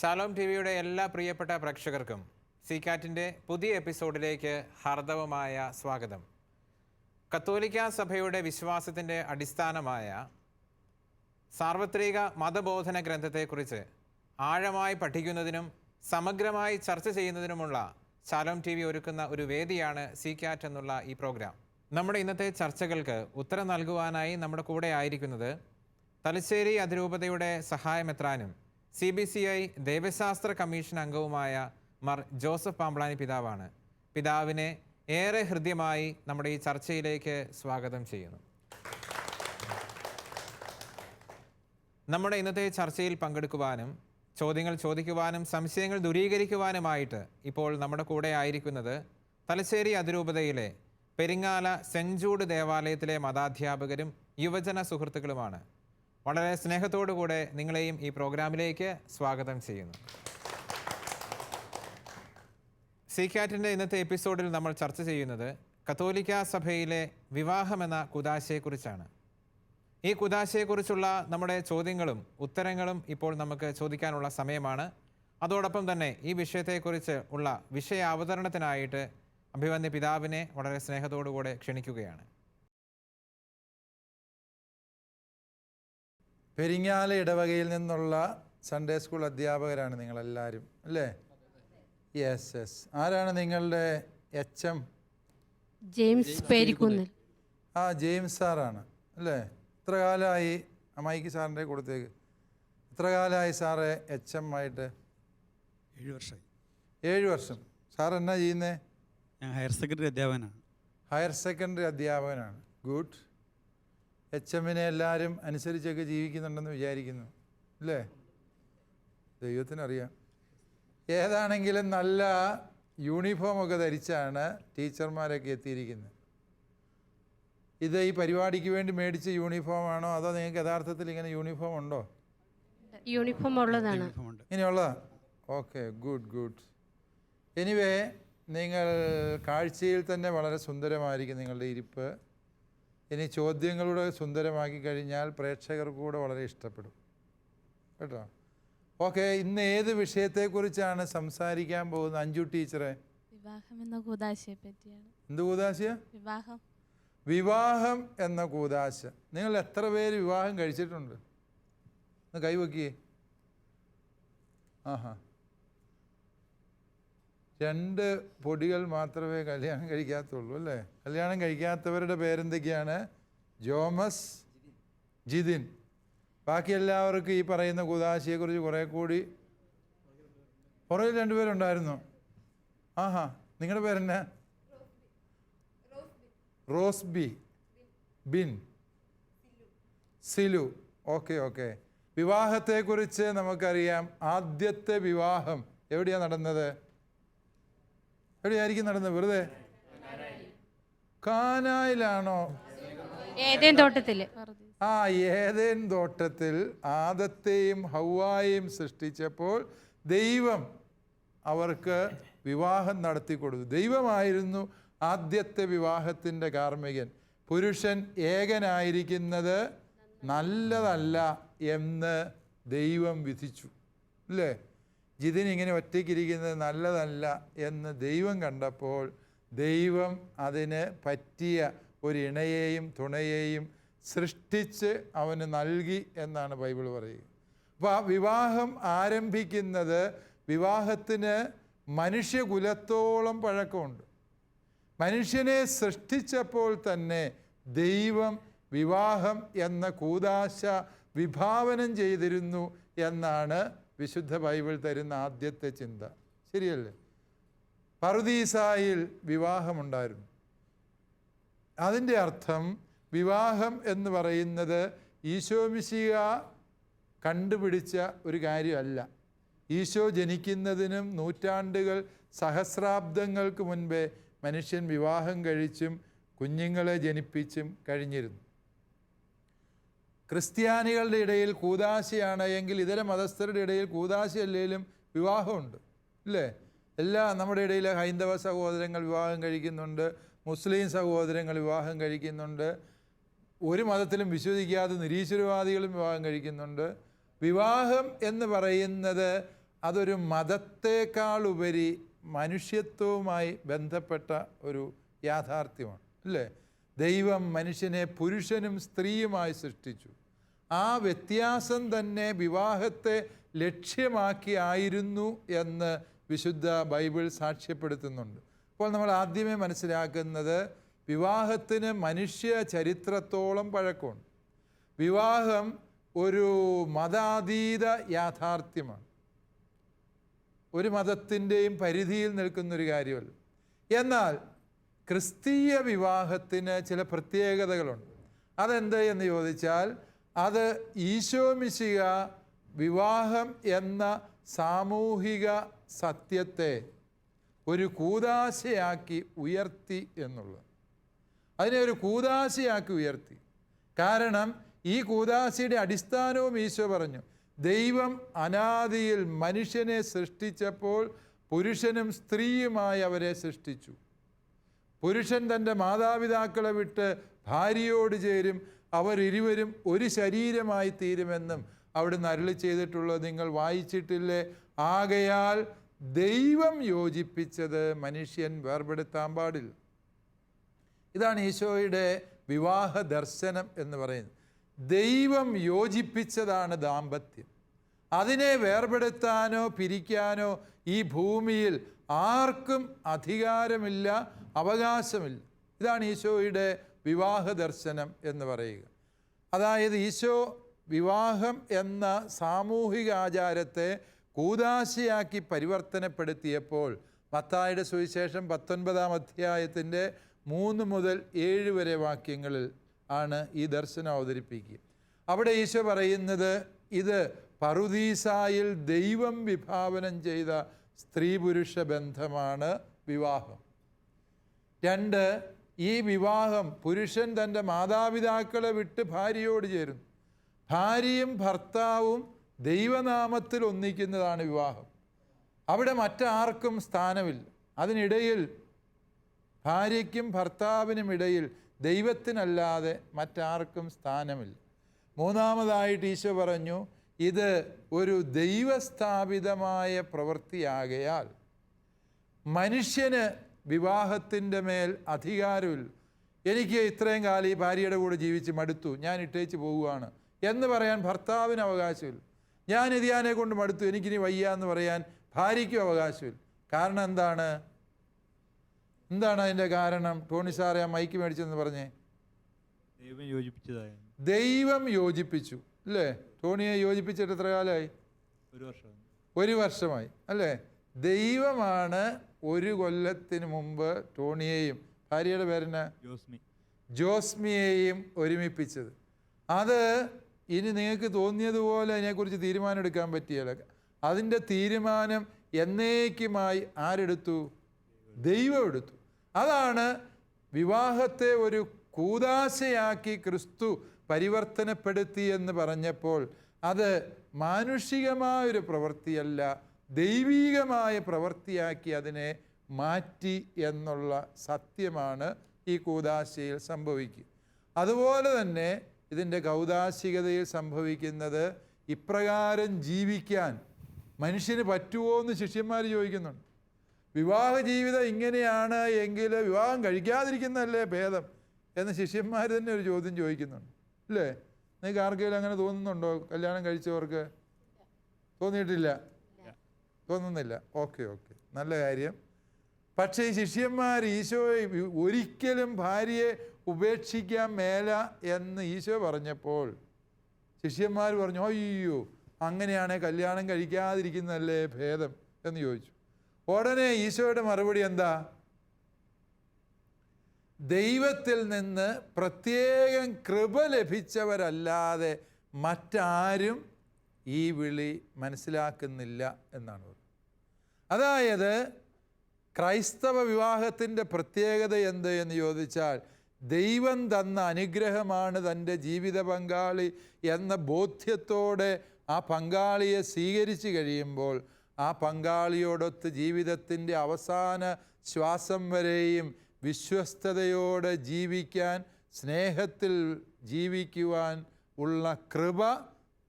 Shalom T വിയുടെ എല്ലാ പ്രിയപ്പെട്ട പ്രേക്ഷകർക്കും സീക്കാറ്റിന്റെ പുതിയ എപ്പിസോഡിലേക്ക് ഹാർദവമായ സ്വാഗതം. കത്തോലിക്ക സഭയുടെ വിശ്വാസത്തിന്റെ അടിസ്ഥാനമായ സാർവത്രിക മതബോധന ഗ്രന്ഥത്തെക്കുറിച്ച് ആഴമായി പഠിക്കുന്നതിനും സമഗ്രമായി ചർച്ച ചെയ്യുന്നതിനുമുള്ള ശാലോം ടി വി ഒരുക്കുന്ന ഒരു വേദിയാണ് സീകാറ്റ് എന്നുള്ള ഈ പ്രോഗ്രാം. നമ്മുടെ ഇന്നത്തെ ചർച്ചകൾക്ക് ഉത്തരം നൽകുവാനായി നമ്മുടെ കൂടെ ആയിരിക്കുന്നത് തലശ്ശേരി അതിരൂപതയുടെ സഹായമെത്രാനും സി ബി സി ഐ ദൈവശാസ്ത്ര കമ്മീഷൻ അംഗവുമായ മർ ജോസഫ് പാമ്പ്ളാനി പിതാവാണ്. പിതാവിനെ ഏറെ ഹൃദ്യമായി നമ്മുടെ ഈ ചർച്ചയിലേക്ക് സ്വാഗതം ചെയ്യുന്നു. നമ്മുടെ ഇന്നത്തെ ചർച്ചയിൽ പങ്കെടുക്കുവാനും ചോദ്യങ്ങൾ ചോദിക്കുവാനും സംശയങ്ങൾ ദൂരീകരിക്കുവാനുമായിട്ട് ഇപ്പോൾ നമ്മുടെ കൂടെ ആയിരിക്കുന്നത് തലശ്ശേരി അതിരൂപതയിലെ പെരിങ്ങാല സെന്റ് ജൂഡ് ദേവാലയത്തിലെ മതാധ്യാപകരും യുവജന സുഹൃത്തുക്കളുമാണ്. വളരെ സ്നേഹത്തോടു കൂടെ നിങ്ങളെയും ഈ പ്രോഗ്രാമിലേക്ക് സ്വാഗതം ചെയ്യുന്നു. സീകാറ്റിന്റെ ഇന്നത്തെ എപ്പിസോഡിൽ നമ്മൾ ചർച്ച ചെയ്യുന്നത് കത്തോലിക്ക സഭയിലെ വിവാഹം എന്ന കുദാശയെക്കുറിച്ചാണ്. ഈ കുദാശയെക്കുറിച്ചുള്ള നമ്മുടെ ചോദ്യങ്ങളും ഉത്തരങ്ങളും ഇപ്പോൾ നമുക്ക് ചോദിക്കാനുള്ള സമയമാണ്. അതോടൊപ്പം തന്നെ ഈ വിഷയത്തെക്കുറിച്ച് ഉള്ള വിഷയ അവതരണത്തിനായിട്ട് അഭിവന്യ പിതാവിനെ വളരെ സ്നേഹത്തോടു കൂടെ ക്ഷണിക്കുകയാണ്. പെരിങ്ങാല ഇടവകയിൽ നിന്നുള്ള സൺഡേ സ്കൂൾ അധ്യാപകരാണ് നിങ്ങളെല്ലാവരും അല്ലേ? യെസ് യെസ് ആരാണ് നിങ്ങളുടെ എച്ച് എം? ജെയിംസ് പേരിക്കുന്നിൽ. ആ ജെയിംസ് സാറാണ് അല്ലേ? എത്ര കാലമായി അമ്മായിക്ക് സാറിന്റെ കൊടുത്തേക്ക്. എത്ര കാലമായി സാറ് എച്ച് എം ആയിട്ട് ഏഴ് വർഷമായി. ഏഴ് വർഷം. സാർ എന്നാ ചെയ്യുന്നത് ഞാൻ ഹയർ സെക്കൻഡറി അധ്യാപകനാണ്. ഹയർ സെക്കൻഡറി അധ്യാപകനാണ്. ഗുഡ്. എച്ച് എമ്മിനെ എല്ലാവരും അനുസരിച്ചൊക്കെ ജീവിക്കുന്നുണ്ടെന്ന് വിചാരിക്കുന്നു. അല്ലേ? ദൈവത്തിനറിയാം. ഏതാണെങ്കിലും നല്ല യൂണിഫോമൊക്കെ ധരിച്ചാണ് ടീച്ചർമാരൊക്കെ എത്തിയിരിക്കുന്നത്. ഇത് ഈ പരിപാടിക്ക് വേണ്ടി മേടിച്ച യൂണിഫോമാണോ? അതോ നിങ്ങൾക്ക് യഥാർത്ഥത്തിൽ ഇങ്ങനെ യൂണിഫോം ഉണ്ടോ? യൂണിഫോം ഉള്ളതാണ്. ഇങ്ങനെയുള്ളതാ ഇങ്ങനെയുള്ള ഓക്കെ ഗുഡ് ഗുഡ്. എനിവേ നിങ്ങൾ കാഴ്ചയിൽ തന്നെ വളരെ സുന്ദരമായിരിക്കും നിങ്ങളുടെ ഇരിപ്പ്. ഇനി ചോദ്യങ്ങളുടെ സുന്ദരമാക്കി കഴിഞ്ഞാൽ പ്രേക്ഷകർക്ക് കൂടെ വളരെ ഇഷ്ടപ്പെടും. കേട്ടോ? ഓക്കെ ഇന്ന് ഏത് വിഷയത്തെക്കുറിച്ചാണ് സംസാരിക്കാൻ പോകുന്നത്? അഞ്ജു ടീച്ചറെ. വിവാഹം എന്ന കൂതാശയെ പറ്റിയാണ്. എന്ത് കൂതാശയ വിവാഹം. വിവാഹം എന്ന കൂതാശ. നിങ്ങൾ എത്ര പേര് വിവാഹം കഴിച്ചിട്ടുണ്ട്? ഒന്ന് കൈവക്കിയേ ആഹാ. രണ്ട് പൊടികൾ മാത്രമേ കല്യാണം കഴിക്കാത്തുള്ളൂ അല്ലേ? കല്യാണം കഴിക്കാത്തവരുടെ പേരെന്തൊക്കെയാണ്? ജോമസ് ജിതിൻ. ബാക്കി എല്ലാവർക്കും ഈ പറയുന്ന കുദാശിയെക്കുറിച്ച് കുറേ കൂടി പുറകിൽ രണ്ടുപേരുണ്ടായിരുന്നു ആഹാ നിങ്ങളുടെ പേരെന്നാ? Rosby. Bin. Silu. Okay okay. വിവാഹത്തെക്കുറിച്ച് നമുക്കറിയാം. ആദ്യത്തെ വിവാഹം എവിടെയാണ് നടന്നത്? എവിടെയായിരിക്കും നടന്നത്? വെറുതെ? കാനായിലാണോ? തോട്ടത്തിൽ ആ ഏതേൻ തോട്ടത്തിൽ ആദത്തെയും ഹൗവായും സൃഷ്ടിച്ചപ്പോൾ ദൈവം അവർക്ക് വിവാഹം നടത്തി കൊടുത്തു. ദൈവമായിരുന്നു ആദ്യത്തെ വിവാഹത്തിന്റെ കാർമ്മികൻ. പുരുഷൻ ഏകനായിരിക്കുന്നത് നല്ലതല്ല എന്ന് ദൈവം വിധിച്ചു. അല്ലേ ജിതിൻ ഇങ്ങനെ ഒറ്റയ്ക്കിരിക്കുന്നത് നല്ലതല്ല എന്ന് ദൈവം കണ്ടപ്പോൾ ദൈവം അതിന് പറ്റിയ ഒരു ഇണയെയും തുണയെയും സൃഷ്ടിച്ച് അവന് നൽകി എന്നാണ് ബൈബിൾ പറയുക. അപ്പോൾ ആ വിവാഹം ആരംഭിക്കുന്നത് വിവാഹത്തിന് മനുഷ്യകുലത്തോളം പഴക്കമുണ്ട്. മനുഷ്യനെ സൃഷ്ടിച്ചപ്പോൾ തന്നെ ദൈവം വിവാഹം എന്ന കൂതാശ വിഭാവനം ചെയ്തിരുന്നു എന്നാണ് വിശുദ്ധ ബൈബിൾ തരുന്ന ആദ്യത്തെ ചിന്ത. ശരിയല്ലേ? പറുദീസായിൽ വിവാഹമുണ്ടായിരുന്നു. അതിന്റെ അർത്ഥം വിവാഹം എന്ന് പറയുന്നത് ഈശോമിശിക കണ്ടുപിടിച്ച ഒരു കാര്യമല്ല. ഈശോ ജനിക്കുന്നതിനും നൂറ്റാണ്ടുകൾ സഹസ്രാബ്ദങ്ങൾക്ക് മുൻപേ മനുഷ്യൻ വിവാഹം കഴിച്ചും കുഞ്ഞുങ്ങളെ ജനിപ്പിച്ചും കഴിഞ്ഞിരുന്നു. ക്രിസ്ത്യാനികളുടെ ഇടയിൽ കൂതാശയാണ് എങ്കിൽ ഇതര മതസ്ഥരുടെ ഇടയിൽ കൂതാശയല്ലേലും വിവാഹമുണ്ട്. ഇല്ലേ? എല്ലാ നമ്മുടെ ഇടയിലെ ഹൈന്ദവ സഹോദരങ്ങൾ വിവാഹം കഴിക്കുന്നുണ്ട്. മുസ്ലിം സഹോദരങ്ങൾ വിവാഹം കഴിക്കുന്നുണ്ട്. ഒരു മതത്തിലും വിശ്വസിക്കാതെ നിരീശ്വരവാദികളും വിവാഹം കഴിക്കുന്നുണ്ട്. വിവാഹം എന്ന് പറയുന്നത് അതൊരു മതത്തേക്കാളുപരി മനുഷ്യത്വവുമായി ബന്ധപ്പെട്ട ഒരു യാഥാർത്ഥ്യമാണ്. അല്ലേ ദൈവം മനുഷ്യനെ പുരുഷനും സ്ത്രീയുമായി സൃഷ്ടിച്ചു. ആ വ്യത്യാസം തന്നെ വിവാഹത്തെ ലക്ഷ്യമാക്കി ആയിരുന്നു എന്ന് വിശുദ്ധ ബൈബിൾ സാക്ഷ്യപ്പെടുത്തുന്നുണ്ട്. അപ്പോൾ നമ്മൾ ആദ്യമേ മനസ്സിലാക്കുന്നത് വിവാഹത്തിന് മനുഷ്യ ചരിത്രത്തോളം പഴക്കമുണ്ട്. വിവാഹം ഒരു മതാതീത യാഥാർത്ഥ്യമാണ്. ഒരു മതത്തിന്റെയും പരിധിയിൽ നിൽക്കുന്നൊരു കാര്യമല്ല. എന്നാൽ ക്രിസ്തീയ വിവാഹത്തിന് ചില പ്രത്യേകതകളുണ്ട്. അതെന്ത് എന്ന് ചോദിച്ചാൽ അത് ഈശോമിശിക വിവാഹം എന്ന സാമൂഹിക സത്യത്തെ ഒരു കൂതാശയാക്കി ഉയർത്തി എന്നുള്ളത്. അതിനെ ഒരു കൂതാശയാക്കി ഉയർത്തി. കാരണം ഈ കൂതാശയുടെ അടിസ്ഥാനവും ഈശോ പറഞ്ഞു. ദൈവം അനാദിയിൽ മനുഷ്യനെ സൃഷ്ടിച്ചപ്പോൾ പുരുഷനും സ്ത്രീയുമായി അവരെ സൃഷ്ടിച്ചു. പുരുഷൻ തന്റെ മാതാപിതാക്കളെ വിട്ട് ഭാര്യയോട് ചേരും. അവരിരുവരും ഒരു ശരീരമായി തീരുമെന്നും അവിടുന്ന് അരുളി ചെയ്തിട്ടുള്ളത് നിങ്ങൾ വായിച്ചിട്ടില്ലേ? ആകയാൽ ദൈവം യോജിപ്പിച്ചത് മനുഷ്യൻ വേർപെടുത്താൻ പാടില്ല. ഇതാണ് ഈശോയുടെ വിവാഹ ദർശനം എന്ന് പറയുന്നത്. ദൈവം യോജിപ്പിച്ചതാണ് ദാമ്പത്യം. അതിനെ വേർപെടുത്താനോ പിരിക്കാനോ ഈ ഭൂമിയിൽ ആർക്കും അധികാരമില്ല. അവകാശമില്ല. ഇതാണ് ഈശോയുടെ വിവാഹ ദർശനം എന്ന് പറയുക. അതായത് ഈശോ വിവാഹം എന്ന സാമൂഹിക ആചാരത്തെ കൂതാശയാക്കി പരിവർത്തനപ്പെടുത്തിയപ്പോൾ മത്തായുടെ സുവിശേഷം പത്തൊൻപതാം അധ്യായത്തിന്റെ മൂന്ന് മുതൽ ഏഴ് വരെ വാക്യങ്ങളിൽ ആണ് ഈ ദർശനം അവതരിപ്പിക്കുക. അവിടെ ഈശോ പറയുന്നത് ഇത് പറുദീസായിൽ ദൈവം വിഭാവനം ചെയ്ത സ്ത്രീ പുരുഷ ബന്ധമാണ് വിവാഹം. രണ്ട് ഈ വിവാഹം പുരുഷൻ തന്റെ മാതാപിതാക്കളെ വിട്ട് ഭാര്യയോട് ചേരുന്നു. ഭാര്യയും ഭർത്താവും ദൈവനാമത്തിൽ ഒന്നിക്കുന്നതാണ് വിവാഹം. അവിടെ മറ്റാർക്കും സ്ഥാനമില്ല. അതിനിടയിൽ ഭാര്യയ്ക്കും ഭർത്താവിനും ഇടയിൽ ദൈവത്തിനല്ലാതെ മറ്റാർക്കും സ്ഥാനമില്ല. മൂന്നാമതായിട്ട് ഈശോ പറഞ്ഞു ഇത് ഒരു ദൈവസ്ഥാപിതമായ പ്രവൃത്തിയാകയാൽ മനുഷ്യന് വിവാഹത്തിന്റെ മേൽ അധികാരമില്ല. എനിക്ക് ഇത്രയും കാലം ഈ ഭാര്യയുടെ കൂടെ ജീവിച്ച് മടുത്തു. ഞാൻ ഇട്ടേച്ച് പോവുകയാണ് എന്ന് പറയാൻ ഭർത്താവിന് അവകാശമില്ല. ഞാൻ ഇതിയാനെ കൊണ്ട് മടുത്തു. എനിക്കിനി വയ്യ എന്ന് പറയാൻ ഭാര്യയ്ക്കും അവകാശമില്ല. കാരണം എന്താണ്? എന്താണ് അതിന്റെ കാരണം? ടോണി സാറെ ആ മൈക്ക് മേടിച്ചെന്ന് പറഞ്ഞേ. ദൈവം യോജിപ്പിച്ചതായ. ദൈവം യോജിപ്പിച്ചു. അല്ലേ? ടോണിയെ യോജിപ്പിച്ചിട്ട് എത്ര കാലമായി? ഒരു വർഷം. ഒരു വർഷമായി. അല്ലേ? ദൈവമാണ് ഒരു കൊല്ലത്തിന് മുമ്പ് ടോണിയെയും ഭാര്യയുടെ പേരെന്നാ? ജോസ്മി. ജോസ്മിയെയും ഒരുമിപ്പിച്ചത്. അത് ഇനി നിങ്ങൾക്ക് തോന്നിയതുപോലെ അതിനെക്കുറിച്ച് തീരുമാനം എടുക്കാൻ പറ്റിയല്ല. അതിന്റെ തീരുമാനം എന്നേക്കുമായി ആരെടുത്തു? ദൈവം എടുത്തു. അതാണ് വിവാഹത്തെ ഒരു കൂതാശയാക്കി ക്രിസ്തു പരിവർത്തനപ്പെടുത്തി എന്ന് പറഞ്ഞപ്പോൾ അത് മാനുഷികമായൊരു പ്രവൃത്തിയല്ല. ദൈവീകമായ പ്രവൃത്തിയാക്കി അതിനെ മാറ്റി എന്നുള്ള സത്യമാണ് ഈ കൂതാശയിൽ സംഭവിക്കുക. അതുപോലെ തന്നെ ഇതിന്റെ കൗതാശികതയിൽ സംഭവിക്കുന്നത് ഇപ്രകാരം ജീവിക്കാൻ മനുഷ്യന് പറ്റുമോ എന്ന് ശിഷ്യന്മാർ ചോദിക്കുന്നുണ്ട്. വിവാഹ ജീവിതം ഇങ്ങനെയാണ് എങ്കിൽ വിവാഹം കഴിക്കാതിരിക്കുന്നതല്ലേ ഭേദം എന്ന് ശിഷ്യന്മാർ തന്നെ ഒരു ചോദ്യം ചോദിക്കുന്നുണ്ട്. അല്ലേ നിങ്ങൾക്ക് ആർക്കെങ്കിലും അങ്ങനെ തോന്നുന്നുണ്ടോ? കല്യാണം കഴിച്ചവർക്ക്? തോന്നിയിട്ടില്ല. തോന്നുന്നില്ല. Okay okay. നല്ല കാര്യം. പക്ഷേ ശിഷ്യന്മാർ ഈശോയെ ഒരിക്കലും ഭാര്യയെ ഉപേക്ഷിക്കാൻ മേല എന്ന് ഈശോ പറഞ്ഞപ്പോൾ ശിഷ്യന്മാർ പറഞ്ഞു അയ്യോ അങ്ങനെയാണെ കല്യാണം കഴിക്കാതിരിക്കുന്നതല്ലേ ഭേദം? എന്ന് ചോദിച്ചു. ഉടനെ ഈശോയുടെ മറുപടി എന്താ? ദൈവത്തിൽ നിന്ന് പ്രത്യേകം കൃപ ലഭിച്ചവരല്ലാതെ മറ്റാരും ഈ വിളി മനസ്സിലാക്കുന്നില്ല എന്നാണ് അതായത് ക്രൈസ്തവ വിവാഹത്തിന്റെ പ്രത്യേകത എന്ത് എന്ന് ചോദിച്ചാൽ ദൈവം തന്ന അനുഗ്രഹമാണ് തന്റെ ജീവിത പങ്കാളി എന്ന ബോധ്യത്തോടെ ആ പങ്കാളിയെ സ്വീകരിച്ചു കഴിയുമ്പോൾ ആ പങ്കാളിയോടൊത്ത് ജീവിതത്തിന്റെ അവസാന ശ്വാസം വരെയും വിശ്വസ്തയോടെ ജീവിക്കാൻ സ്നേഹത്തിൽ ജീവിക്കുവാൻ ഉള്ള കൃപ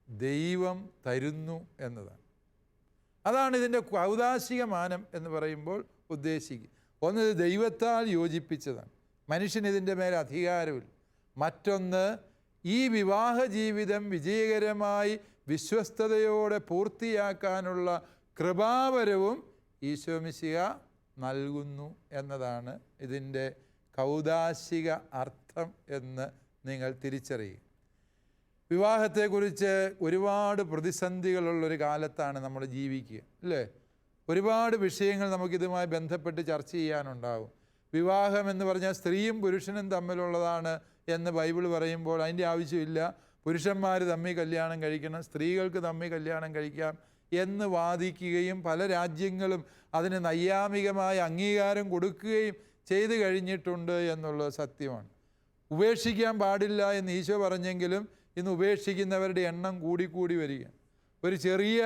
ദൈവം തരുന്നു എന്നതാണ്. അതാണ് ഇതിന്റെ കൗതാശിക മാനം എന്ന് പറയുമ്പോൾ ഉദ്ദേശിക്കുക ഒന്ന് ദൈവത്താൽ യോജിപ്പിച്ചതാണ്. മനുഷ്യന് ഇതിന്റെ മേലെ അധികാരമില്ല. മറ്റൊന്ന് ഈ വിവാഹ ജീവിതം വിജയകരമായി വിശ്വസ്തയോടെ പൂർത്തിയാക്കാനുള്ള കൃപാവരവും ഈശോമിശിക നൽകുന്നു എന്നതാണ് ഇതിന്റെ കൗതാശിക അർത്ഥം എന്ന് നിങ്ങൾ തിരിച്ചറിയുക. വിവാഹത്തെക്കുറിച്ച് ഒരുപാട് പ്രതിസന്ധികളുള്ളൊരു കാലത്താണ് നമ്മൾ ജീവിക്കുക അല്ലേ? ഒരുപാട് വിഷയങ്ങൾ നമുക്കിതുമായി ബന്ധപ്പെട്ട് ചർച്ച ചെയ്യാനുണ്ടാവും. വിവാഹം എന്ന് പറഞ്ഞാൽ സ്ത്രീയും പുരുഷനും തമ്മിലുള്ളതാണ് എന്ന് ബൈബിൾ പറയുമ്പോൾ അതിന്റെ ആവശ്യമില്ല. പുരുഷന്മാർ തമ്മിൽ കല്യാണം കഴിക്കണം സ്ത്രീകൾക്ക് തമ്മിൽ കല്യാണം കഴിക്കാം എന്ന് വാദിക്കുകയും പല രാജ്യങ്ങളും അതിന് നൈയാമികമായ അംഗീകാരം കൊടുക്കുകയും ചെയ്തു കഴിഞ്ഞിട്ടുണ്ട് എന്നുള്ളത് സത്യമാണ്. ഉപേക്ഷിക്കാൻ പാടില്ല എന്ന് ഈശോ പറഞ്ഞെങ്കിലും ഇന്ന് ഉപേക്ഷിക്കുന്നവരുടെ എണ്ണം കൂടിക്കൂടി വരിക. ഒരു ചെറിയ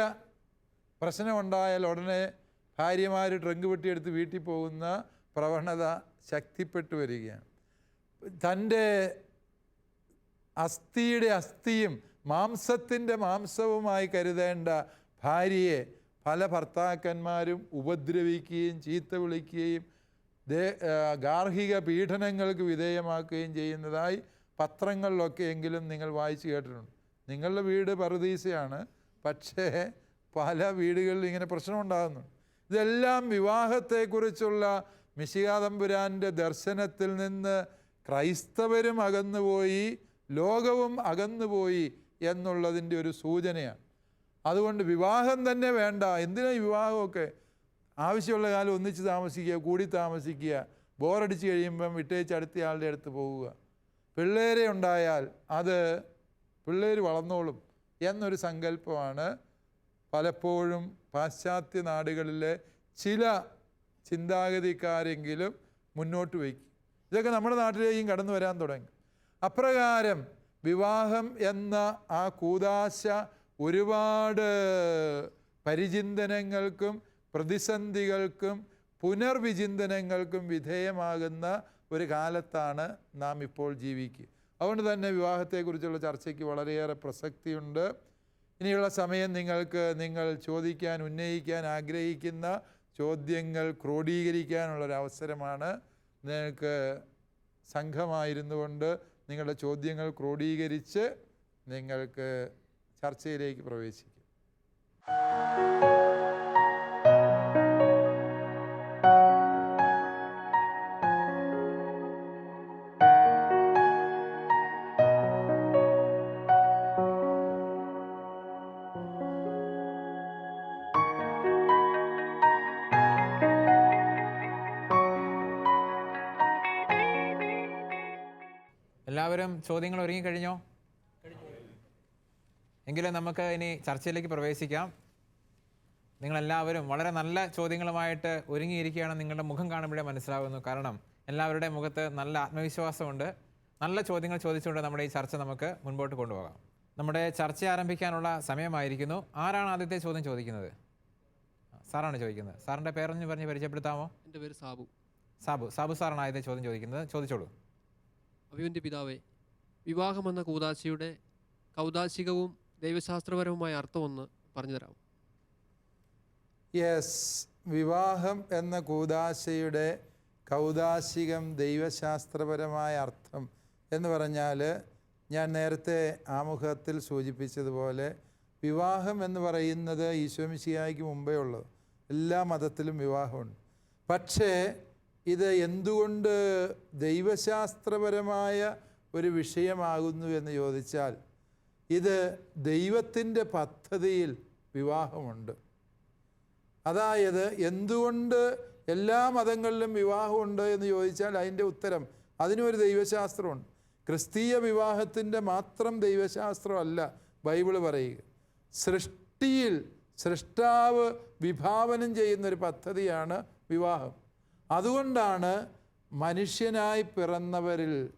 പ്രശ്നമുണ്ടായാൽ ഉടനെ ഭാര്യമാർ ട്രങ്ക് വെട്ടിയെടുത്ത് വീട്ടിൽ പോകുന്ന പ്രവണത ശക്തിപ്പെട്ടു വരികയാണ്. തന്റെ അസ്ഥിയുടെ അസ്ഥിയും മാംസത്തിന്റെ മാംസവുമായി കരുതേണ്ട ഭാര്യയെ പല ഭർത്താക്കന്മാരും ഉപദ്രവിക്കുകയും ചീത്ത വിളിക്കുകയും ഗാർഹിക പീഡനങ്ങൾക്ക് വിധേയമാക്കുകയും ചെയ്യുന്നതായി പത്രങ്ങളിലൊക്കെ എങ്കിലും നിങ്ങൾ വായിച്ചു കേട്ടിട്ടുണ്ട്. നിങ്ങളുടെ വീട് പറുദീസയാണ് പക്ഷേ പല വീടുകളിൽ ഇങ്ങനെ പ്രശ്നമുണ്ടാകുന്നുണ്ട്. ഇതെല്ലാം വിവാഹത്തെക്കുറിച്ചുള്ള മിശികാതമ്പുരാന്റെ ദർശനത്തിൽ നിന്ന് ക്രൈസ്തവരും അകന്നുപോയി ലോകവും അകന്നുപോയി എന്നുള്ളതിന്റെ ഒരു സൂചനയാണ്. അതുകൊണ്ട് വിവാഹം തന്നെ വേണ്ട. എന്തിനാ വിവാഹമൊക്കെ? ആവശ്യമുള്ള കാലം ഒന്നിച്ച് താമസിക്കുക കൂടി താമസിക്കുക ബോറടിച്ച് കഴിയുമ്പം വിട്ടേച്ച് അടുത്തയാളുടെ അടുത്ത് പോവുക. പിള്ളേരെ ഉണ്ടായാൽ അത് പിള്ളേർ വളർന്നോളും എന്നൊരു സങ്കല്പമാണ് പലപ്പോഴും പാശ്ചാത്യ നാടുകളിലെ ചില ചിന്താഗതിക്കാരെങ്കിലും മുന്നോട്ട് വയ്ക്കും. ഇതൊക്കെ നമ്മുടെ നാട്ടിലേക്കും കടന്നു വരാൻ തുടങ്ങി. അപ്രകാരം വിവാഹം എന്ന ആ കൂതാശ ഒരുപാട് പരിചിന്തനങ്ങൾക്കും പ്രതിസന്ധികൾക്കും പുനർവിചിന്തനങ്ങൾക്കും വിധേയമാകുന്ന ഒരു കാലത്താണ് നാം ഇപ്പോൾ ജീവിക്കുക. അതുകൊണ്ട് തന്നെ വിവാഹത്തെക്കുറിച്ചുള്ള ചർച്ചയ്ക്ക് വളരെയേറെ പ്രസക്തിയുണ്ട്. ഇനിയുള്ള സമയം നിങ്ങൾക്ക് നിങ്ങൾ ചോദിക്കാൻ ഉന്നയിക്കാൻ ആഗ്രഹിക്കുന്ന ചോദ്യങ്ങൾ ക്രോഡീകരിക്കാനുള്ളൊരവസരമാണ് നിങ്ങൾക്ക് സംഘമായിരുന്നു കൊണ്ട് നിങ്ങളുടെ ചോദ്യങ്ങൾ ക്രോഡീകരിച്ച് നിങ്ങൾക്ക് ചർച്ചയിലേക്ക് പ്രവേശിക്കാം. എല്ലാവരും ചോദ്യങ്ങൾ ഒരുങ്ങിക്കഴിഞ്ഞോ എങ്കിലും നമുക്ക് ഇനി ചർച്ചയിലേക്ക് പ്രവേശിക്കാം. നിങ്ങളെല്ലാവരും വളരെ നല്ല ചോദ്യങ്ങളുമായിട്ട് ഒരുങ്ങിയിരിക്കുകയാണ് നിങ്ങളുടെ മുഖം കാണുമ്പോഴേ മനസ്സിലാകുന്നു കാരണം എല്ലാവരുടെയും മുഖത്ത് നല്ല ആത്മവിശ്വാസമുണ്ട്. നല്ല ചോദ്യങ്ങൾ ചോദിച്ചുകൊണ്ട് നമ്മുടെ ഈ ചർച്ച നമുക്ക് മുൻപോട്ട് കൊണ്ടുപോകാം. നമ്മുടെ ചർച്ച ആരംഭിക്കാനുള്ള സമയമായിരിക്കുന്നു. ആരാണ് ആദ്യത്തെ ചോദ്യം ചോദിക്കുന്നത്? സാറാണ് ചോദിക്കുന്നത്. സാറിന്റെ പേരൊന്നും പറഞ്ഞ് പരിചയപ്പെടുത്താമോ? എന്റെ പേര് സാബു. സാബു. സാബു സാറാണ് ആദ്യത്തെ ചോദ്യം ചോദിക്കുന്നത്. ചോദിച്ചോളൂ. അഭിമന്യ പിതാവേ വിവാഹമെന്ന കൂതാശിയുടെ കൗതാശികവും ദൈവശാസ്ത്രപരവുമായ അർത്ഥമൊന്ന് പറഞ്ഞു തരാം യെസ് വിവാഹം എന്ന കൂതാശയുടെ കൗതാശികം ദൈവശാസ്ത്രപരമായ അർത്ഥം എന്ന് പറഞ്ഞാൽ ഞാൻ നേരത്തെ ആമുഖത്തിൽ സൂചിപ്പിച്ചതുപോലെ വിവാഹം എന്ന് പറയുന്നത് ഈശോമിശിയായിക്ക് മുമ്പേ ഉള്ളത്. എല്ലാ മതത്തിലും വിവാഹമുണ്ട്. പക്ഷേ ഇത് എന്തുകൊണ്ട് ദൈവശാസ്ത്രപരമായ ഒരു വിഷയമാകുന്നു എന്ന് ചോദിച്ചാൽ ഇത് ദൈവത്തിന്റെ പദ്ധതിയിൽ വിവാഹമുണ്ട്. അതായത് എന്തുകൊണ്ട് എല്ലാ മതങ്ങളിലും വിവാഹമുണ്ട് എന്ന് ചോദിച്ചാൽ അതിന്റെ ഉത്തരം അതിനൊരു ദൈവശാസ്ത്രമുണ്ട്. ക്രിസ്തീയ വിവാഹത്തിന്റെ മാത്രം ദൈവശാസ്ത്രമല്ല ബൈബിൾ പറയുക. സൃഷ്ടിയിൽ സൃഷ്ടാവ് വിഭാവനം ചെയ്യുന്നൊരു പദ്ധതിയാണ് വിവാഹം. അതുകൊണ്ടാണ് മനുഷ്യനായി പിറന്നവരിൽ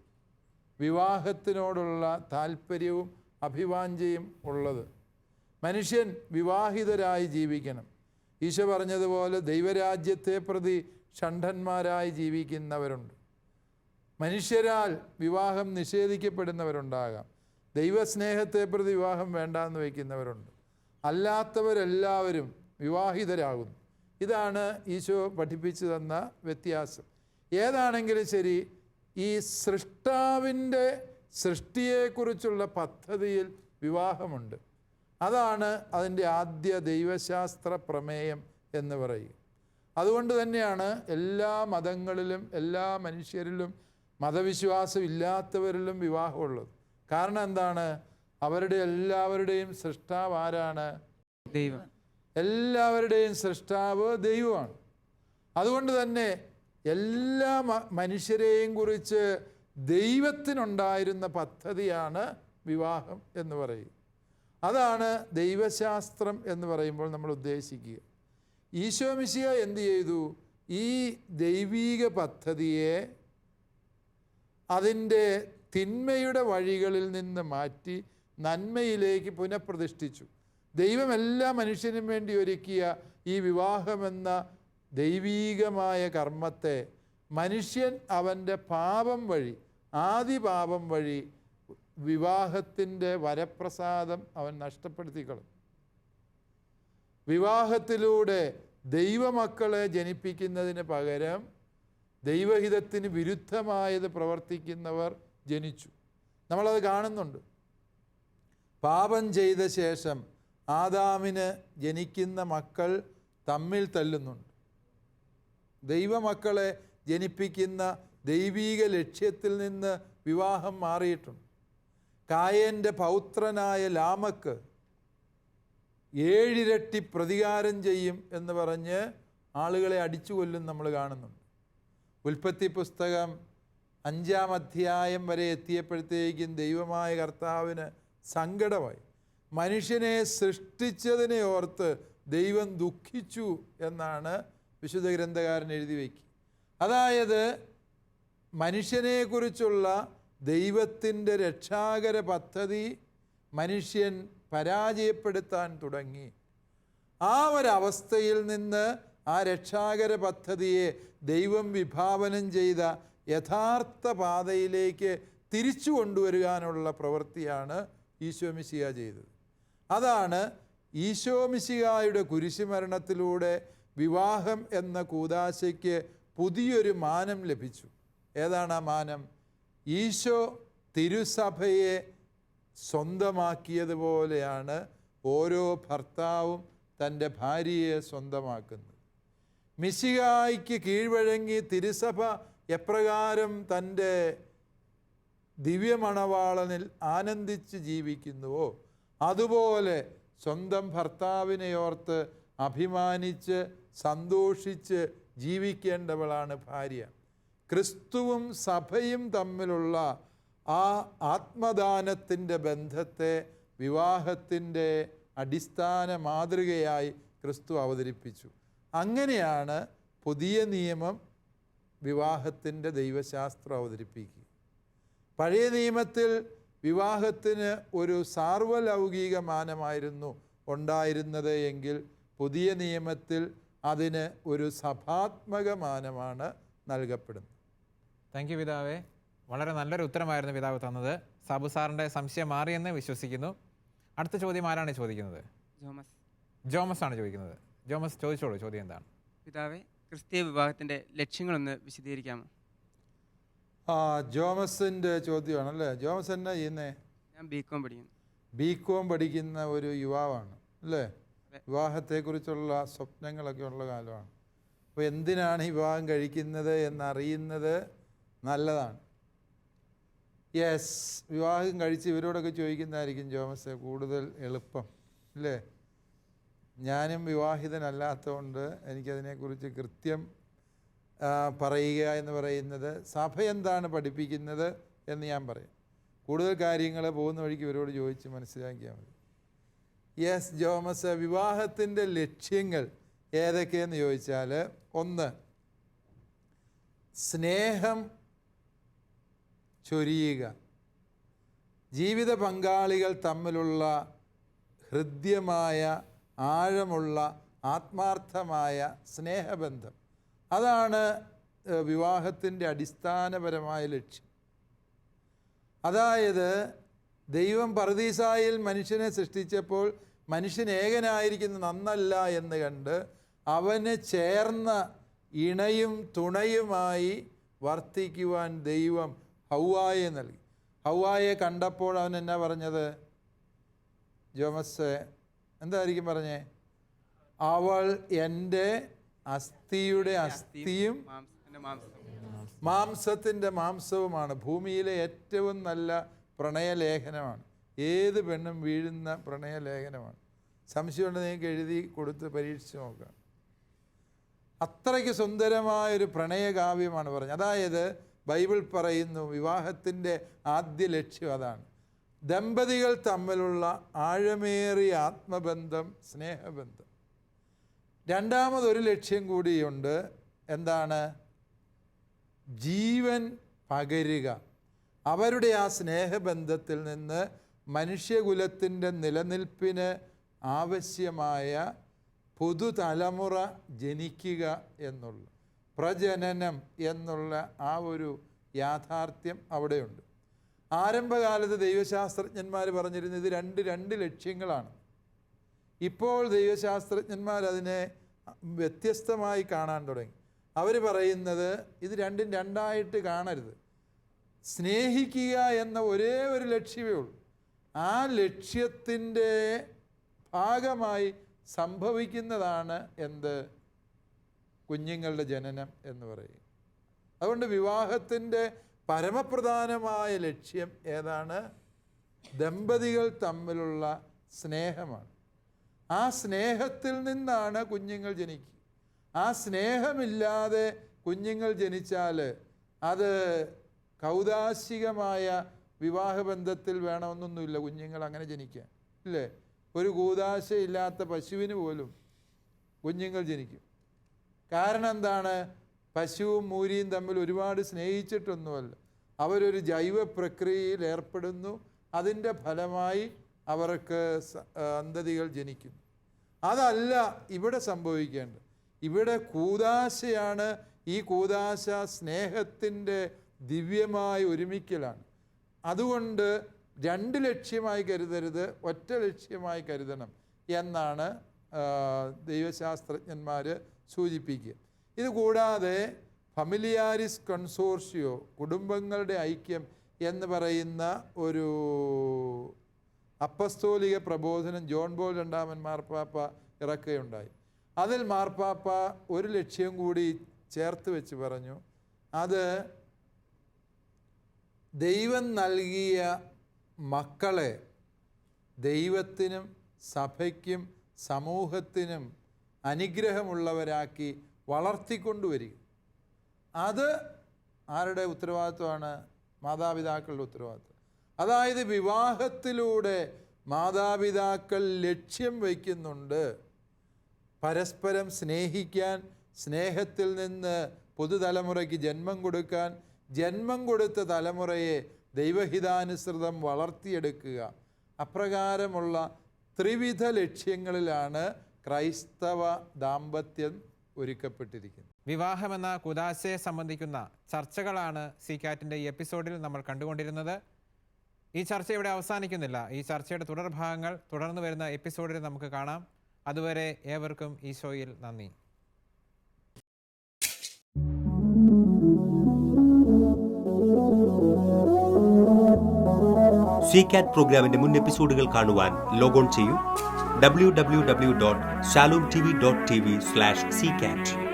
വിവാഹത്തിനോടുള്ള താല്പര്യവും അഭിവാഞ്ചയും ഉള്ളത്. മനുഷ്യൻ വിവാഹിതരായി ജീവിക്കണം. ഈശോ പറഞ്ഞതുപോലെ ദൈവരാജ്യത്തെ പ്രതി ഷണ്ഠന്മാരായി ജീവിക്കുന്നവരുണ്ട്. മനുഷ്യരാൽ വിവാഹം നിഷേധിക്കപ്പെടുന്നവരുണ്ടാകാം. ദൈവസ്നേഹത്തെ പ്രതി വിവാഹം വേണ്ടാന്ന് വയ്ക്കുന്നവരുണ്ട്. അല്ലാത്തവരെല്ലാവരും വിവാഹിതരാകുന്നു. ഇതാണ് ഈശോ പഠിപ്പിച്ചു തന്ന വ്യത്യാസം. ഏതാണെങ്കിലും ശരി ഈ സൃഷ്ടാവിന്റെ സൃഷ്ടിയെക്കുറിച്ചുള്ള പദ്ധതിയിൽ വിവാഹമുണ്ട്. അതാണ് അതിന്റെ ആദ്യ ദൈവശാസ്ത്ര പ്രമേയം എന്ന് പറയും അതുകൊണ്ട് തന്നെയാണ് എല്ലാ മതങ്ങളിലും എല്ലാ മനുഷ്യരിലും മതവിശ്വാസം ഇല്ലാത്തവരിലും വിവാഹമുള്ളത്. കാരണം എന്താണ്? അവരുടെ എല്ലാവരുടെയും സൃഷ്ടാവ് ആരാണ്? ദൈവം. എല്ലാവരുടെയും സൃഷ്ടാവ് ദൈവമാണ്. അതുകൊണ്ട് തന്നെ എല്ലാ മനുഷ്യരെയും കുറിച്ച് ദൈവത്തിനുണ്ടായിരുന്ന പദ്ധതിയാണ് വിവാഹം എന്ന് പറയും. അതാണ് ദൈവശാസ്ത്രം എന്ന് പറയുമ്പോൾ നമ്മൾ ഉദ്ദേശിക്കുക. ഈശോ മിശിഹ എന്ത് ചെയ്തു? ഈ ദൈവീക പദ്ധതിയെ അതിന്റെ തിന്മയുടെ വഴികളിൽ നിന്ന് മാറ്റി നന്മയിലേക്ക് പുനഃപ്രതിഷ്ഠിച്ചു. ദൈവം എല്ലാ മനുഷ്യനും വേണ്ടി ഒരുക്കിയ ഈ വിവാഹമെന്ന ദൈവീകമായ കർമ്മത്തെ മനുഷ്യൻ അവന്റെ പാപം വഴി ആദിപാപം വഴി വിവാഹത്തിന്റെ വരപ്രസാദം അവൻ നഷ്ടപ്പെടുത്തിക്കളും വിവാഹത്തിലൂടെ ദൈവമക്കളെ ജനിപ്പിക്കുന്നതിന് പകരം ദൈവഹിതത്തിന് വിരുദ്ധമായത് പ്രവർത്തിക്കുന്നവർ ജനിച്ചു. നമ്മളത് കാണുന്നുണ്ട്. പാപം ചെയ്ത ശേഷം ആദാമിന് ജനിക്കുന്ന മക്കൾ തമ്മിൽ തല്ലുന്നുണ്ട്. ദൈവമക്കളെ ജനിപ്പിക്കുന്ന ദൈവീക ലക്ഷ്യത്തിൽ നിന്ന് വിവാഹം മാറിയിട്ടുണ്ട്. കായന്റെ പൗത്രനായ ലാമക്ക് ഏഴിരട്ടി പ്രതികാരം ചെയ്യും എന്ന് പറഞ്ഞ് ആളുകളെ അടിച്ചു കൊല്ലും നമ്മൾ കാണുന്നുണ്ട്. ഉൽപ്പത്തി പുസ്തകം അഞ്ചാം അധ്യായം വരെ എത്തിയപ്പോഴത്തേക്കും ദൈവമായ കർത്താവിന് സങ്കടമായി. മനുഷ്യനെ സൃഷ്ടിച്ചതിനെ ഓർത്ത് ദൈവം ദുഃഖിച്ചു എന്നാണ് വിശുദ്ധ ഗ്രന്ഥകാരൻ എഴുതി വയ്ക്കുക അതായത് മനുഷ്യനെക്കുറിച്ചുള്ള ദൈവത്തിന്റെ രക്ഷാകര പദ്ധതി മനുഷ്യൻ പരാജയപ്പെടുത്താൻ തുടങ്ങി. ആ ഒരവസ്ഥയിൽ നിന്ന് ആ രക്ഷാകര പദ്ധതിയെ ദൈവം വിഭാവനം ചെയ്ത യഥാർത്ഥ പാതയിലേക്ക് തിരിച്ചു കൊണ്ടുവരുവാനുള്ള പ്രവൃത്തിയാണ് ഈശോമിശിക ചെയ്തത്. അതാണ് ഈശോമിശിഹായുടെ കുരിശുമരണത്തിലൂടെ വിവാഹം എന്ന കൂതാശയ്ക്ക് പുതിയൊരു മാനം ലഭിച്ചു. ഏതാണ് ആ മാനം? ഈശോ തിരുസഭയെ സ്വന്തമാക്കിയതുപോലെയാണ് ഓരോ ഭർത്താവും തന്റെ ഭാര്യയെ സ്വന്തമാക്കുന്നത്. മിശിഹായ്ക്ക് കീഴ്വഴങ്ങി തിരുസഭ എപ്രകാരം തന്റെ ദിവ്യമണവാളനിൽ ആനന്ദിച്ച് ജീവിക്കുന്നുവോ? അതുപോലെ സ്വന്തം ഭർത്താവിനെ ഓർത്ത് അഭിമാനിച്ച് സന്തോഷിച്ച് ജീവിക്കേണ്ടവളാണ് ഭാര്യ. ക്രിസ്തുവും സഭയും തമ്മിലുള്ള ആ ആത്മദാനത്തിന്റെ ബന്ധത്തെ വിവാഹത്തിന്റെ അടിസ്ഥാന മാതൃകയായി ക്രിസ്തു അവതരിപ്പിച്ചു. അങ്ങനെയാണ് പുതിയ നിയമം വിവാഹത്തിന്റെ ദൈവശാസ്ത്രം അവതരിപ്പിക്കുക. പഴയ നിയമത്തിൽ വിവാഹത്തിന് ഒരു സാർവലൗകിക മാനമായിരുന്നു ഉണ്ടായിരുന്നത് എങ്കിൽ പുതിയ നിയമത്തിൽ അതിന് ഒരു സഭാത്മക മാനമാണ് നൽകപ്പെടുന്നത്. താങ്ക് യു പിതാവേ. വളരെ നല്ലൊരു ഉത്തരമായിരുന്നു പിതാവ് തന്നത്. സാബു സാറിന്റെ സംശയം മാറിയെന്ന് വിശ്വസിക്കുന്നു. അടുത്ത ചോദ്യം ആരാണ് ചോദിക്കുന്നത്? ജോമസ്. ജോമസ് ആണ് ചോദിക്കുന്നത്. ജോമസ് ചോദിച്ചോളൂ ചോദ്യം എന്താണ്? പിതാവേ ക്രിസ്തീയ വിവാഹത്തിന്റെ ലക്ഷ്യങ്ങളൊന്ന് വിശദീകരിക്കാമോ? ആ ജോമസിന്റെ ചോദ്യമാണല്ലേ ജോമസ് എന്നാ ചെയ്യുന്നേ? ഞാൻ ബി കോം പഠിക്കുന്നു. ബി കോം പഠിക്കുന്ന ഒരു യുവാവാണ് അല്ലേ? വിവാഹത്തെ വിവാഹത്തെക്കുറിച്ചുള്ള സ്വപ്നങ്ങളൊക്കെ ഉള്ള കാലമാണ്. അപ്പോൾ എന്തിനാണ് വിവാഹം കഴിക്കുന്നത് എന്നറിയുന്നത് നല്ലതാണ്. യെസ് വിവാഹം കഴിച്ച് ഇവരോടൊക്കെ ചോദിക്കുന്നതായിരിക്കും ജോമസ് കൂടുതൽ എളുപ്പം അല്ലേ? ഞാനും വിവാഹിതനല്ലാത്തതുകൊണ്ട് എനിക്കതിനെക്കുറിച്ച് കൃത്യം പറയുക എന്ന് പറയുന്നത് സഭ എന്താണ് പഠിപ്പിക്കുന്നത് എന്ന് ഞാൻ പറയും. കൂടുതൽ കാര്യങ്ങൾ പോകുന്ന വഴിക്ക് ഇവരോട് ചോദിച്ച് മനസ്സിലാക്കിയാൽ മതി. യെസ് ജോമസ് വിവാഹത്തിന്റെ ലക്ഷ്യങ്ങൾ ഏതൊക്കെയെന്ന് ചോദിച്ചാൽ ഒന്ന് സ്നേഹം ചൊരിയുക. ജീവിത പങ്കാളികൾ തമ്മിലുള്ള ഹൃദ്യമായ ആഴമുള്ള ആത്മാർത്ഥമായ സ്നേഹബന്ധം. അതാണ് വിവാഹത്തിന്റെ അടിസ്ഥാനപരമായ ലക്ഷ്യം. അതായത് ദൈവം പറദീസായിൽ മനുഷ്യനെ സൃഷ്ടിച്ചപ്പോൾ മനുഷ്യൻ ഏകനായിരിക്കുന്ന നന്നല്ല എന്ന് കണ്ട് അവന് ചേർന്ന ഇണയും തുണയുമായി വർത്തിക്കുവാൻ ദൈവം ഹൗവായെ നൽകി. ഹൗവായെ കണ്ടപ്പോൾ അവൻ എന്നാ പറഞ്ഞത്? ജോമസ് എന്തായിരിക്കും പറഞ്ഞേ? അവൾ എന്റെ അസ്ഥിയുടെ അസ്ഥിയും മാംസത്തിന്റെ മാംസവുമാണ്. ഭൂമിയിലെ ഏറ്റവും നല്ല പ്രണയലേഖനമാണ്. ഏത് പെണ്ണും വീഴുന്ന പ്രണയലേഖനമാണ്. സംശയമുണ്ട് നിങ്ങൾക്ക് എഴുതി കൊടുത്ത് പരീക്ഷിച്ച് നോക്കുക അത്രയ്ക്ക് സുന്ദരമായൊരു പ്രണയകാവ്യമാണ് പറഞ്ഞത്. അതായത് ബൈബിൾ പറയുന്നു വിവാഹത്തിന്റെ ആദ്യ ലക്ഷ്യം അതാണ്. ദമ്പതികൾ തമ്മിലുള്ള ആഴമേറിയ ആത്മബന്ധം സ്നേഹബന്ധം. രണ്ടാമതൊരു ലക്ഷ്യം കൂടിയുണ്ട്. എന്താണ്? ജീവൻ പകരുക. അവരുടെ ആ സ്നേഹബന്ധത്തിൽ നിന്ന് മനുഷ്യകുലത്തിന്റെ നിലനിൽപ്പിന് ആവശ്യമായ പുതുതലമുറ ജനിക്കുക എന്നുള്ള പ്രജനനം എന്നുള്ള ആ ഒരു യാഥാർത്ഥ്യം അവിടെയുണ്ട്. ആരംഭകാലത്ത് ദൈവശാസ്ത്രജ്ഞന്മാർ പറഞ്ഞിരുന്നത് രണ്ട് രണ്ട് ലക്ഷ്യങ്ങളാണ്. ഇപ്പോൾ ദൈവശാസ്ത്രജ്ഞന്മാർ അതിനെ വ്യത്യസ്തമായി കാണാൻ തുടങ്ങി. അവർ പറയുന്നത് ഇത് രണ്ടും രണ്ടായിട്ട് കാണരുത്. സ്നേഹിക്കുക എന്ന ഒരേ ഒരു ലക്ഷ്യമേ ഉള്ളൂ. ആ ലക്ഷ്യത്തിന്റെ ഭാഗമായി സംഭവിക്കുന്നതാണ് എന്ത്? കുഞ്ഞുങ്ങളുടെ ജനനം എന്ന് പറയും. അതുകൊണ്ട് വിവാഹത്തിന്റെ പരമപ്രധാനമായ ലക്ഷ്യം ഏതാണ്? ദമ്പതികൾ തമ്മിലുള്ള സ്നേഹമാണ്. ആ സ്നേഹത്തിൽ നിന്നാണ് കുഞ്ഞുങ്ങൾ ജനിക്കുക. ആ സ്നേഹമില്ലാതെ കുഞ്ഞുങ്ങൾ ജനിച്ചാൽ അത് കൗതാശികമായ വിവാഹബന്ധത്തിൽ വേണമെന്നൊന്നുമില്ല കുഞ്ഞുങ്ങൾ അങ്ങനെ ജനിക്കാൻ ഇല്ലേ? ഒരു കൂതാശയില്ലാത്ത പശുവിന് പോലും കുഞ്ഞുങ്ങൾ ജനിക്കും. കാരണം എന്താണ്? പശുവും മൂരിയും തമ്മിൽ ഒരുപാട് സ്നേഹിച്ചിട്ടൊന്നുമല്ല. അവരൊരു ജൈവ പ്രക്രിയയിൽ ഏർപ്പെടുന്നു. അതിന്റെ ഫലമായി അവർക്ക് അന്തതികൾ ജനിക്കും ജനിക്കുന്നു. അതല്ല ഇവിടെ സംഭവിക്കേണ്ടത്. ഇവിടെ കൂതാശയാണ് ഈ കൂതാശ സ്നേഹത്തിന്റെ ദിവ്യമായ ഒരുമിക്കലാണ്. അതുകൊണ്ട് രണ്ട് ലക്ഷ്യമായി കരുതരുത് ഒറ്റ ലക്ഷ്യമായി കരുതണം എന്നാണ് ദൈവശാസ്ത്രജ്ഞന്മാർ സൂചിപ്പിക്കുക. ഇതുകൂടാതെ ഫമിലിയാരിസ് കൺസോർഷ്യോ കുടുംബങ്ങളുടെ ഐക്യം എന്ന് പറയുന്ന ഒരു അപ്പസ്തോലിക പ്രബോധനം ജോൺ ബോൾ രണ്ടാമൻ മാർപ്പാപ്പ ഇറക്കുകയുണ്ടായി. അതിൽ മാർപ്പാപ്പ ഒരു ലക്ഷ്യം കൂടി ചേർത്ത് വെച്ച് പറഞ്ഞു. അത് ദൈവം നൽകിയ മക്കളെ ദൈവത്തിനും സഭയ്ക്കും സമൂഹത്തിനും അനുഗ്രഹമുള്ളവരാക്കി വളർത്തിക്കൊണ്ടുവരിക. അത് ആരുടെ ഉത്തരവാദിത്വമാണ്? മാതാപിതാക്കളുടെ ഉത്തരവാദിത്വം. അതായത് വിവാഹത്തിലൂടെ മാതാപിതാക്കൾ ലക്ഷ്യം വയ്ക്കുന്നുണ്ട്. പരസ്പരം സ്നേഹിക്കാൻ സ്നേഹത്തിൽ നിന്ന് പുതുതലമുറയ്ക്ക് ജന്മം കൊടുക്കാൻ ജന്മം കൊടുത്ത തലമുറയെ ദൈവഹിതാനുസൃതം വളർത്തിയെടുക്കുക. അപ്രകാരമുള്ള ത്രിവിധ ലക്ഷ്യങ്ങളിലാണ് ക്രൈസ്തവ ദാമ്പത്യം ഒരുക്കപ്പെട്ടിരിക്കുന്നത്. വിവാഹമെന്ന കുദാശയെ സംബന്ധിക്കുന്ന ചർച്ചകളാണ് സി കാറ്റിന്റെ ഈ എപ്പിസോഡിൽ നമ്മൾ കണ്ടുകൊണ്ടിരുന്നത്. ഈ ചർച്ച ഇവിടെ അവസാനിക്കുന്നില്ല. ഈ ചർച്ചയുടെ തുടർഭാഗങ്ങൾ തുടർന്ന് വരുന്ന എപ്പിസോഡിൽ നമുക്ക് കാണാം. അതുവരെ ഏവർക്കും ഈ ഷോയിൽ നന്ദി സി കാറ്റ് പ്രോഗ്രാമിന്റെ മുൻ എപ്പിസോഡുകൾ കാണുവാൻ ലോഗോൺ ചെയ്യൂ. W W W dot Shalom T V dot T V slash C cat